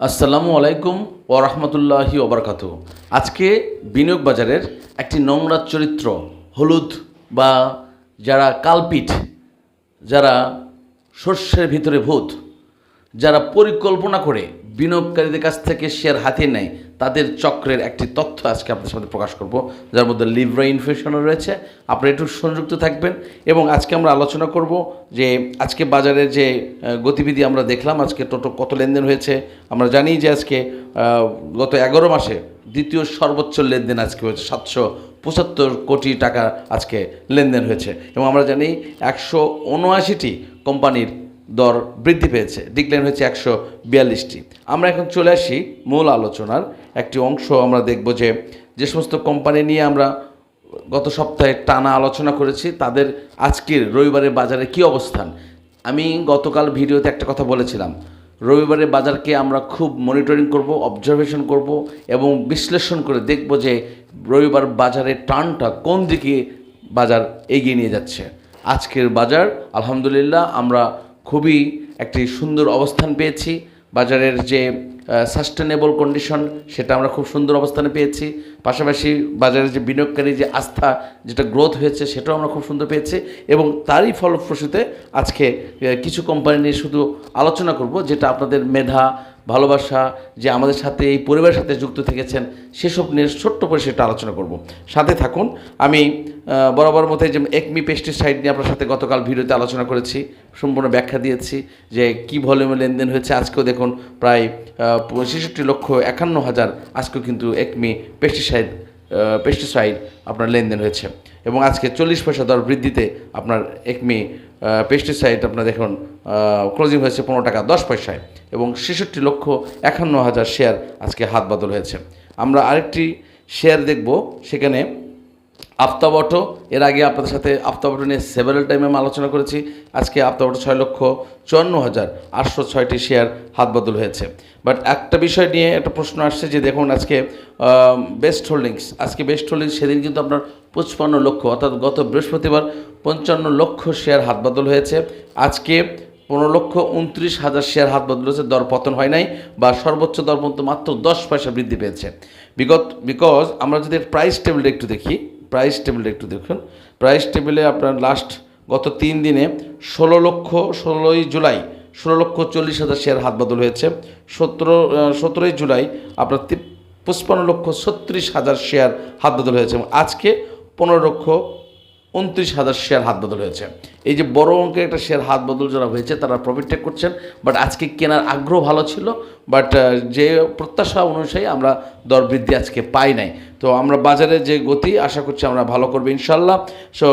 আসসালামু আলাইকুম ও রহমতুল্লাহি ওবরকাত আজকে বিনিয়োগ বাজারের একটি নোংরা চরিত্র, হলুদ বা যারা কালপিঠ, যারা শস্যের ভিতরে ভূত যারা পরিকল্পনা করে বিনিয়োগকারীদের কাছ থেকে শেয়ার হাতিয়ে নেয়, তাদের চক্রের একটি তথ্য আজকে আপনাদের সাথে প্রকাশ করব, যার মধ্যে লিভরা ইনফেকশনও রয়েছে। আপনারা একটু সংযুক্ত থাকবেন এবং আজকে আমরা আলোচনা করব যে আজকে বাজারে যে গতিবিধি আমরা দেখলাম, আজকে টোটো কত লেনদেন হয়েছে। আমরা জানি যে আজকে গত এগারো মাসে দ্বিতীয় সর্বোচ্চ লেনদেন আজকে হয়েছে সাতশো পঁচাত্তর কোটি টাকা আজকে লেনদেন হয়েছে। এবং আমরা জানি একশো উনআশিটি কোম্পানির দর বৃদ্ধি পেয়েছে। ডিক্লাইন হয়েছে একশো বিয়াল্লিশটি। আমরা এখন চলে আসি মূল আলোচনার একটি অংশ। আমরা দেখব যে যে সমস্ত কোম্পানি নিয়ে আমরা গত সপ্তাহে টানা আলোচনা করেছি, তাদের আজকের রবিবারের বাজারে কি অবস্থান? আমি গতকাল ভিডিওতে একটা কথা বলেছিলাম। রবিবারের বাজারকে আমরা খুব মনিটরিং করব অবজারভেশন করব এবং বিশ্লেষণ করে দেখব যে রবিবার বাজারের টানটা কোন দিকে বাজার এগিয়ে নিয়ে যাচ্ছে। আজকের বাজার, আলহামদুলিল্লাহ, আমরা খুবই একটি সুন্দর অবস্থান পেয়েছি। বাজারের যে সাস্টেনেবল কন্ডিশন সেটা আমরা খুব সুন্দর অবস্থানে পেয়েছি। পাশাপাশি বাজারের যে বিনিয়োগকারী যে আস্থা, যেটা গ্রোথ হয়েছে, সেটাও আমরা খুব সুন্দর পেয়েছি এবং তারই ফলপ্রসূতে আজকে কিছু কোম্পানি নিয়ে শুধু আলোচনা করব, যেটা আপনাদের মেধা ভালোবাসা, যে আমাদের সাথে, এই পরিবারের সাথে যুক্ত থেকেছেন, সেসব নিয়ে ছোট্ট করে সেটা আলোচনা করব। সাথে থাকুন। আমি বরাবর মতে যে একমি পেস্টিসাইড নিয়ে আপনার সাথে গতকাল ভিডিওতে আলোচনা করেছি, সম্পূর্ণ ব্যাখ্যা দিয়েছি, যে কি ভলিউমে লেনদেন হয়েছে। আজকেও দেখুন প্রায় ছেষট্টি লক্ষ একান্ন হাজার, আজকেও কিন্তু একমি পেস্টিসাইড পেস্টিসাইড আপনার লেনদেন হয়েছে। এবং আজকে চল্লিশ পয়সা দর বৃদ্ধিতে আপনার একমি পেস্টিসাইড আপনার দেখুন ক্লোজিং হয়েছে পনেরো টাকা দশ পয়সায় এবং ছেষট্টি লক্ষ একান্ন হাজার শেয়ার আজকে হাত বদল হয়েছে। আমরা আরেকটি শেয়ার দেখব, সেখানে আফতাব অটো। এর আগে আপনাদের সাথে আফতাব অটো নিয়ে সেভারেল টাইমে আমি আলোচনা করেছি। আজকে আফতাব অটো ছয় লক্ষ চুয়ান্ন হাজার আটশো ছয়টি শেয়ার হাত বদল হয়েছে। বাট একটা বিষয় নিয়ে একটা প্রশ্ন আসছে যে দেখুন আজকে বেস্ট হোল্ডিংস আজকে বেস্ট হোল্ডিংস সেদিন কিন্তু আপনার পঁচপান্ন লক্ষ, অর্থাৎ গত বৃহস্পতিবার পঞ্চান্ন লক্ষ শেয়ার হাত বদল হয়েছে। আজকে পনেরো লক্ষ উনত্রিশ হাজার শেয়ার হাত বদল হয়েছে। দর পতন হয় নাই বা সর্বোচ্চ দর পর্যন্ত মাত্র দশ পয়সা বৃদ্ধি পেয়েছে। বিগত বিকজ আমরা যদি প্রাইস টেবিলটা একটু দেখি প্রাইস টেবিলটা একটু দেখুন। প্রাইস টেবিলে আপনার লাস্ট গত তিন দিনে ষোলো লক্ষ, ষোলোই জুলাই, ষোলো লক্ষ চল্লিশ হাজার শেয়ার হাত বদল হয়েছে। সতেরো সতেরোই জুলাই আপনার পঁচপান্ন লক্ষ ছত্রিশ হাজার শেয়ার হাত বদল হয়েছে এবং আজকে পনেরো লক্ষ উনত্রিশ হাজার শেয়ার হাত বদল হয়েছে। এই যে বড় অঙ্কের একটা শেয়ার হাত বদল যারা হয়েছে, তারা প্রফিট টেক করছেন। বাট আজকে কেনার আগ্রহ ভালো ছিল বাট যে প্রত্যাশা অনুযায়ী আমরা দর বৃদ্ধি আজকে পাই নাই। তো আমরা বাজারে যে গতি, আশা করছি আমরা ভালো করব ইনশাল্লাহ। সো,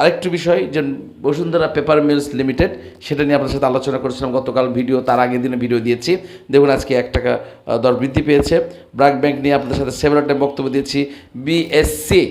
আরেকটি বিষয় যে বসুন্ধরা পেপার মিলস লিমিটেড, সেটা নিয়ে আপনার সাথে আলোচনা করেছিলাম গতকাল ভিডিও, তার আগের দিনে ভিডিও দিয়েছি। দেখুন আজকে এক টাকা দর বৃদ্ধি পেয়েছে। ব্র্যাক ব্যাংক নিয়ে আপনাদের সাথে সেভেরাল টাইম বক্তব্য দিয়েছি। বিএসসি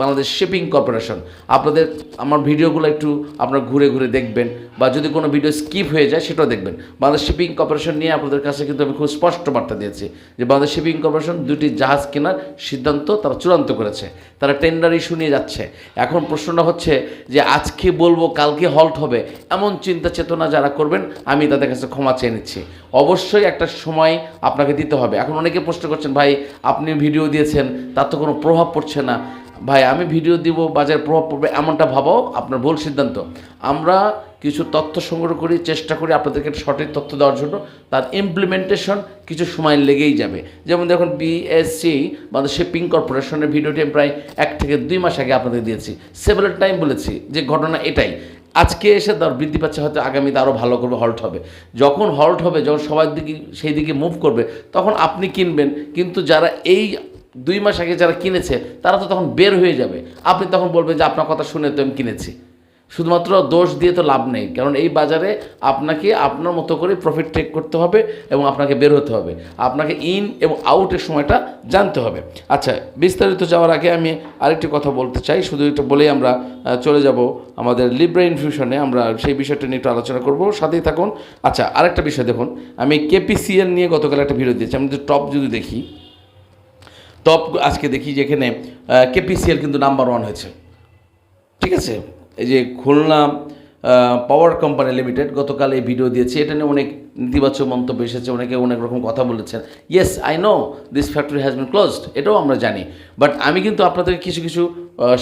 বাংলাদেশ শিপিং কর্পোরেশন আপনাদের আমার ভিডিওগুলো একটু আপনারা ঘুরে ঘুরে দেখবেন বা যদি কোনো ভিডিও স্কিপ হয়ে যায় সেটাও দেখবেন। বাংলাদেশ শিপিং কর্পোরেশন নিয়ে আপনাদের কাছে কিন্তু আমি খুব স্পষ্ট বার্তা দিয়েছি যে বাংলাদেশ শিপিং কর্পোরেশন দুটি জাহাজ কেনার সিদ্ধান্ত তারা চূড়ান্ত করেছে। তারা টেন্ডার ইস্যু নিয়ে যাচ্ছে। এখন প্রশ্নটা হচ্ছে যে আজকে বলব, কালকে হল্ট হবে, এমন চিন্তা চেতনা যারা করবেন, আমি তাদের কাছে ক্ষমা চেয়ে নিচ্ছি। অবশ্যই একটা সময় আপনাকে দিতে হবে। এখন অনেকে প্রশ্ন করছেন, ভাই, আপনি ভিডিও দিয়েছেন, তার তো কোনো প্রভাব পড়ছে না। ভাই, আমি ভিডিও দিব, বাজারে প্রভাব পড়বে, এমনটা ভাবাও আপনার ভুল সিদ্ধান্ত। আমরা কিছু তথ্য সংগ্রহ করি, চেষ্টা করি আপনাদেরকে সঠিক তথ্য দেওয়ার জন্য। তার ইমপ্লিমেন্টেশন কিছু সময় লেগেই যাবে। যেমন দেখুন বিএসসি আমাদের শিপিং কর্পোরেশনের ভিডিওটি আমি প্রায় এক থেকে দুই মাস আগে আপনাদের দিয়েছি। সেভারেল টাইম বলেছি যে ঘটনা এটাই। আজকে এসে দর বৃদ্ধি পাচ্ছে, হয়তো আগামীতে আরও ভালো করবে হল্ট হবে। যখন হল্ট হবে, যখন সবার দিকে, সেই দিকে মুভ করবে, তখন আপনি কিনবেন। কিন্তু যারা এই দুই মাস আগে যারা কিনেছে, তারা তো তখন বের হয়ে যাবে। আপনি তখন বলবেন যে, আপনার কথা শুনে তো আমি কিনেছি। শুধুমাত্র দোষ দিয়ে তো লাভ নেই, কারণ এই বাজারে আপনাকে আপনার মতো করে প্রফিট টেক করতে হবে এবং আপনাকে বের হতে হবে। আপনাকে ইন এবং আউটের সময়টা জানতে হবে। আচ্ছা বিস্তারিত যাওয়ার আগে আমি আরেকটি কথা বলতে চাই। শুধু এটা বলেই আমরা চলে যাব আমাদের লিব্রা ইনফিউশনে আমরা সেই বিষয়টা নিয়ে একটু আলোচনা করব। সাথেই থাকুন। আচ্ছা আরেকটা বিষয় দেখুন। আমি কেপিসিএল নিয়ে গতকাল একটা ভিডিও দিয়েছি। আমি যদি টপ যদি দেখি টপ আজকে দেখি যেখানে কেপিসিএল কিন্তু নাম্বার ওয়ান হয়েছে। ঠিক আছে? এই যে খুলনা পাওয়ার কোম্পানি লিমিটেড গতকাল এই ভিডিও দিয়েছে। এটা নিয়ে অনেক নেতিবাচক মন্তব্য এসেছে, অনেকে অনেক রকম কথা বলেছেন। Yes I know this factory has been closed এটাও আমরা জানি। বাট আমি কিন্তু আপনাদেরকে কিছু কিছু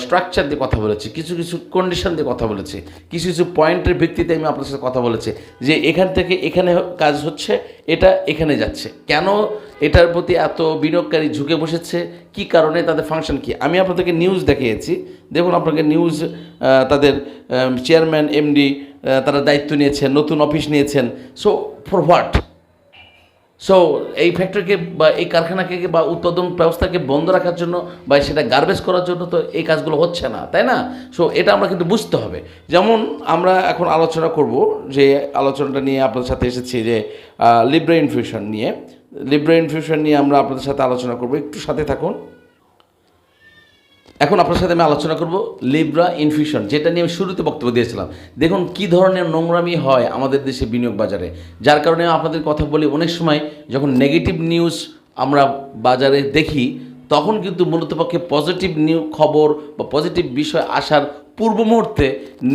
স্ট্রাকচার দিয়ে কথা বলেছি, কিছু কিছু কন্ডিশন দিয়ে কথা বলেছি, কিছু কিছু পয়েন্টের ভিত্তিতে আমি আপনার সাথে কথা বলেছি, যে এখান থেকে এখানে কাজ হচ্ছে, এটা এখানে যাচ্ছে। কেন এটার প্রতি এত বিনিয়োগকারী ঝুঁকে বসেছে? কি কারণে? তাদের ফাংশন কি? আমি আপনাদেরকে নিউজ দেখিয়েছি। দেখুন, আপনাকে নিউজ তাদের চেয়ারম্যান এমডি তারা দায়িত্ব নিয়েছেন, নতুন অফিস নিয়েছেন। সো ফর হোয়াট সো এই ফ্যাক্টরিকে বা এই কারখানাকে বা উৎপাদন ব্যবস্থাকে বন্ধ রাখার জন্য বা সেটা গার্বেজ করার জন্য তো এই কাজগুলো হচ্ছে না, তাই না? সো এটা আমরা কিন্তু বুঝতে হবে। যেমন আমরা এখন আলোচনা করব যে আলোচনাটা নিয়ে আপনাদের সাথে এসেছি যে লিব্রা ইনফিউশন নিয়ে। লিব্রা ইনফিউশন নিয়ে আমরা আপনাদের সাথে আলোচনা করব। একটু সাথে থাকুন। এখন আপনার সাথে আমি আলোচনা করব লিব্রা ইনফিউশন যেটা নিয়ে আমি শুরুতে বক্তব্য দিয়েছিলাম। দেখুন, কি ধরনের নোংরামি হয় আমাদের দেশে বিনিয়োগ বাজারে? যার কারণে আপনাদের কথা বলি, অনেক সময় যখন নেগেটিভ নিউজ আমরা বাজারে দেখি, তখন কিন্তু মূলত পক্ষে পজিটিভ নিউ খবর বা পজিটিভ বিষয় আসার পূর্ব মুহূর্তে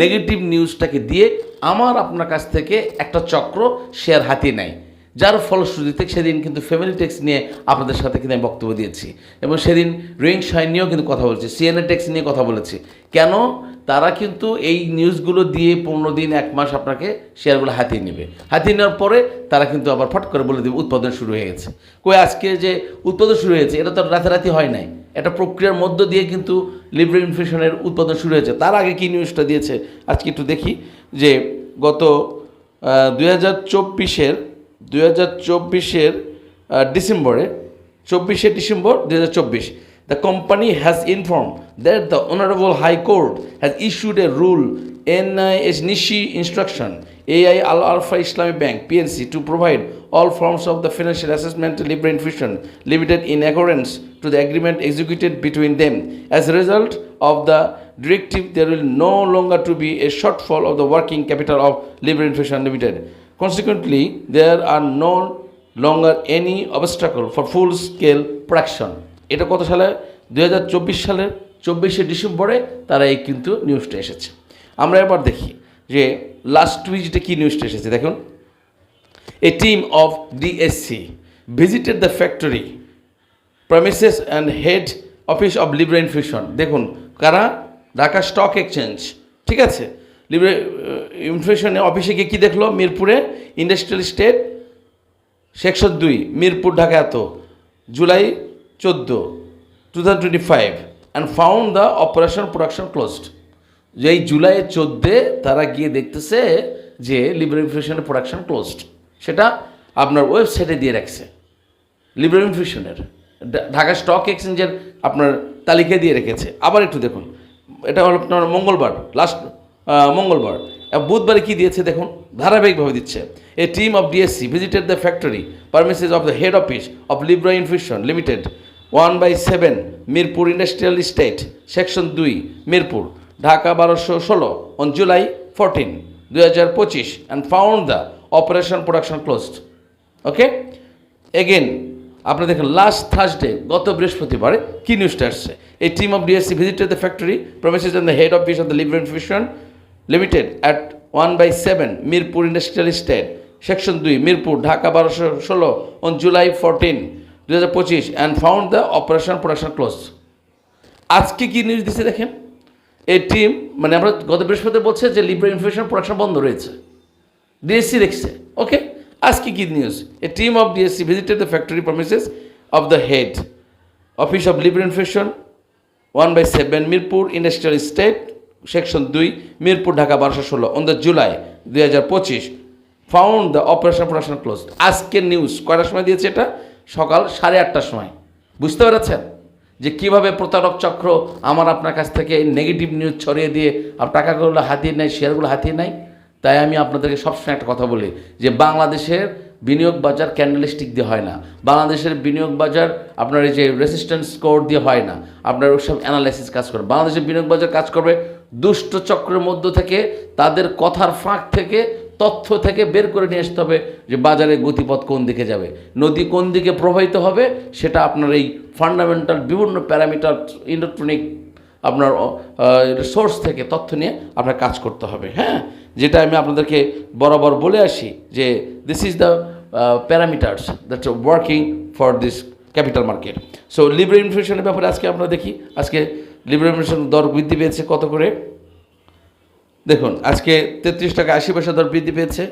নেগেটিভ নিউজটাকে দিয়ে আমার আপনার কাছ থেকে একটা চক্র শেয়ার হাতিয়ে নেয়। যার ফলশ্রুতিতে সেদিন কিন্তু ফ্যামিলি টেক্স নিয়ে আপনাদের সাথে কিন্তু আমি বক্তব্য দিয়েছি। এবং সেদিন রিং শাইন নিয়েও কিন্তু কথা বলেছি সিএনএ টেক্স নিয়ে কথা বলেছি। কেন? তারা কিন্তু এই নিউজগুলো দিয়ে পনেরো দিন, এক মাস আপনাকে শেয়ারগুলো হাতিয়ে নেবে। হাতিয়ে নেওয়ার পরে তারা কিন্তু আবার ফট করে বলে দেবে, উৎপাদন শুরু হয়ে গেছে। কই, আজকে যে উৎপাদন শুরু হয়েছে, এটা তো রাতারাতি হয় নাই। একটা প্রক্রিয়ার মধ্য দিয়ে কিন্তু লিব্রা ইনফ্লেশনের উৎপাদন শুরু হয়েছে। তার আগে কি নিউজটা দিয়েছে? আজকে একটু দেখি যে গত দুই হাজার চব্বিশের দুই চব্বিশের ডিসেম্বরে চব্বিশে ডিসেম্বর দুই হাজার চব্বিশ the company has inform that the honourable high court has issued a rule N S nisi instruction Al Alpha Islamic Bank PNC to provide all forms of the financial assessment to Libra Infusion Limited in accordance to the agreement executed between them. As a result of the directive, there will no longer to be a shortfall of the working capital of Libra Infusion Limited. Consequently, there are no longer any obstacle for full scale production. এটা কত সালে? দু হাজার চব্বিশ সালের চব্বিশে ডিসেম্বরে তারা এই কিন্তু নিউজটা এসেছে। আমরা এবার দেখি যে লাস্ট উইকটা কী নিউজটা এসেছে দেখুন। A team of DSC visited the factory premises and head office of Libra Infusion দেখুন কারা? ঢাকা স্টক এক্সচেঞ্জ ঠিক আছে? লিব্রা ইনফিউশনে অফিসে গিয়ে কী দেখল? মিরপুরে ইন্ডাস্ট্রিয়াল স্টেট সেকশন দুই, মিরপুর, ঢাকা এত, জুলাই চোদ্দ two thousand twenty five and found the operation production closed যে এই জুলাইয়ের চোদ্দে তারা গিয়ে দেখতেছে যে লিবারেল ইনফিউশনের প্রোডাকশন ক্লোজড সেটা আপনার ওয়েবসাইটে দিয়ে রাখছে। লিবারেল ইনফিউশনের ঢাকা স্টক এক্সচেঞ্জের আপনার তালিকায় দিয়ে রেখেছে। আবার একটু দেখুন। এটা হলো আপনার মঙ্গলবার লাস্ট মঙ্গলবার। বুধবারে কী দিয়েছে দেখুন? ধারাবাহিকভাবে দিচ্ছে। A team of DSC visited the factory premises of the head office of Libra Infusion Limited one by seven Mirpur industrial state section দুই মিরপুর ঢাকা বারোশো ষোলো অন জুলাই ফোরটিন দুই হাজার পঁচিশ and found the operation production closed okay again আপনি দেখেন last Thursday গত বৃহস্পতিবারে কি নিউজটা আসছে? এই team of DSC visited the factory premises on the head office of the liver Infusion Limited at one by seven, Mirpur industrial state section দুই, মিরপুর, ঢাকা বারোশো ষোলো অন জুলাই ফোরটিন দু হাজার পঁচিশ and found the operation production close আজকে কি news দিচ্ছে দেখেন? এই টিম মানে আমরা গত বৃহস্পতি বলছে যে লিব্রা ইনফরমেশন প্রোডাকশন বন্ধ রয়েছে। ডিএসসি দেখছে ওকে আজকে কি news a team of DSC visited the factory premises of the head office of Libra information one by seven Mirpur industrial state section দুই, মিরপুর, ঢাকা, বারোশো ষোলো। অন দ্য জুলাই দুই হাজার পঁচিশ found the operation production close আজকের news কয়টার সময় দিয়েছে এটা? সকাল সাড়ে আটটার সময়। বুঝতে পেরেছেন? যে কীভাবে প্রতারক চক্র আমার আপনার কাছ থেকে নেগেটিভ নিউজ ছড়িয়ে দিয়ে আর টাকাগুলো হাতিয়ে নেয় শেয়ারগুলো হাতিয়ে নেয়? তাই আমি আপনাদেরকে সবসময় একটা কথা বলি যে বাংলাদেশের বিনিয়োগ বাজার ক্যান্ডেলস্টিক দিয়ে হয় না। বাংলাদেশের বিনিয়োগ বাজার আপনার এই যে রেসিস্ট্যান্স স্কোর দিয়ে হয় না। আপনার ওসব অ্যানালাইসিস কাজ করে। বাংলাদেশের বিনিয়োগ বাজার কাজ করবে দুষ্ট চক্রের মধ্য থেকে, তাদের কথার ফাঁক থেকে, তথ্য থেকে বের করে নিয়ে আসতে হবে যে বাজারের গতিপথ কোন দিকে যাবে। নদী কোন দিকে প্রবাহিত হবে, সেটা আপনার এই ফান্ডামেন্টাল বিভিন্ন প্যারামিটার ইলেকট্রনিক আপনার সোর্স থেকে তথ্য নিয়ে আপনার কাজ করতে হবে হ্যাঁ? যেটা আমি আপনাদেরকে বরাবর বলে আসি যে this is the parameters that working for this capital market so Libra ইনফ্লেশনের ব্যাপারে আজকে আমরা দেখি। আজকে লিবার ইনফ্লেশন দর বৃদ্ধি পেয়েছে কত করে? দেখুন, আজকে তেত্রিশ টাকা আশি পয়সা দর বৃদ্ধি পেয়েছে,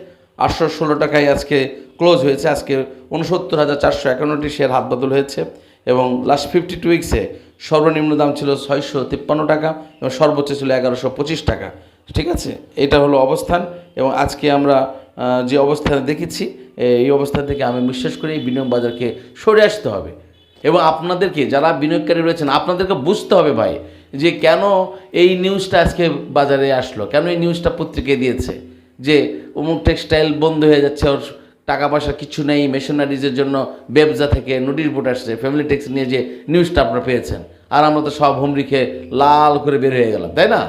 আটশো ষোলো টাকায় আজকে ক্লোজ হয়েছে, আজকে উনসত্তর হাজার চারশো একান্নটি শেয়ার হাত বদল হয়েছে এবং লাস্ট ফিফটি টু উইক্সে সর্বনিম্ন দাম ছিল ছয়শো তিপ্পান্ন টাকা এবং সর্বোচ্চ ছিল এগারোশো পঁচিশ টাকা। ঠিক আছে? এটা হলো অবস্থান এবং আজকে আমরা যে অবস্থানে দেখেছি, এই অবস্থান থেকে আমি বিশ্বাস করি এই বিনিয়োগ বাজারকে সরে আসতে হবে। এবং আপনাদেরকে যারা বিনিয়োগকারী রয়েছেন, আপনাদেরকে বুঝতে হবে ভাই যে কেন এই নিউজটা আজকে বাজারে আসলো? কেন এই নিউজটা পত্রিকায় দিয়েছে? যে অমুক টেক্সটাইল বন্ধ হয়ে যাচ্ছে, ওর টাকা পয়সা কিছু নেই মেশিনারিজের জন্য ব্যবসা থেকে নোটিশ বোর্ড আসছে ফ্যামিলি ট্যাক্স নিয়ে যে নিউজটা আপনারা পেয়েছেন। আর আমরা তো সব হুমড়ি খেয়ে লাল করে বের হয়ে গেলাম, তাই না?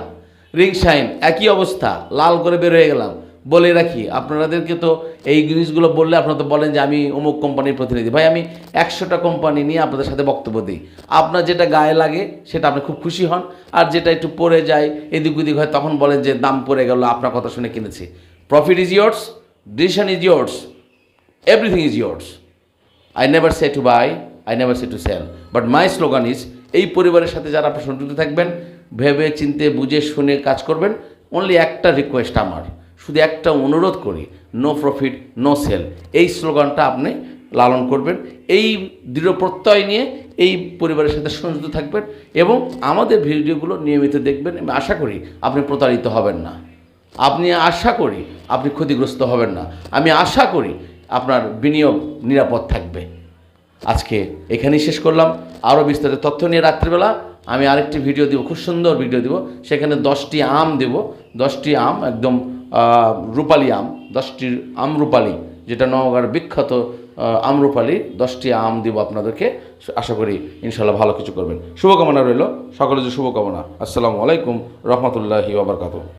রিং শাইন একই অবস্থা, লাল করে বের হয়ে গেলাম। বলে রাখি, আপনাদেরকে তো এই জিনিসগুলো বললে আপনারা তো বলেন যে আমি অমুক কোম্পানির প্রতিনিধি। ভাই, আমি একশোটা কোম্পানি নিয়ে আপনাদের সাথে বক্তব্য দিই। আপনার যেটা গায়ে লাগে, সেটা আপনি খুব খুশি হন। আর যেটা একটু পড়ে যায়, এদিক ওদিক হয়, তখন বলেন যে দাম পড়ে গেল, আপনার কথা শুনে কিনেছি। Profit is yours decision is yours everything is yours I never say to buy I never say to sell but my slogan is এই পরিবারের সাথে যারা আপনি সংযুক্ত থাকবেন ভেবে চিনতে বুঝে শুনে কাজ করবেন অনলি একটা রিকোয়েস্ট আমার। শুধু একটা অনুরোধ করি নো প্রফিট নো সেল এই স্লোগানটা আপনি লালন করবেন। এই দৃঢ় প্রত্যয় নিয়ে এই পরিবারের সাথে সংযুক্ত থাকবেন এবং আমাদের ভিডিওগুলো নিয়মিত দেখবেন। আমি আশা করি আপনি প্রতারিত হবেন না। আপনি আশা করি আপনি ক্ষতিগ্রস্ত হবেন না। আমি আশা করি আপনার বিনিয়োগ নিরাপদ থাকবে। আজকে এখানেই শেষ করলাম। আরও বিস্তারিত তথ্য নিয়ে রাত্রিবেলা আমি আরেকটি ভিডিও দিব, খুব সুন্দর ভিডিও দিব। সেখানে দশটি আম দেব। দশটি আম একদম রূপালি আম, দশটি আম রূপালি, যেটা নওগাঁর বিখ্যাত আমরুপালি দশটি আম দিব আপনাদেরকে। আশা করি ইনশাল্লাহ ভালো কিছু করবেন। শুভকামনা রইল। সকলের যে শুভকামনা। আসসালামু আলাইকুম রহমতুল্লাহি ওবরকাত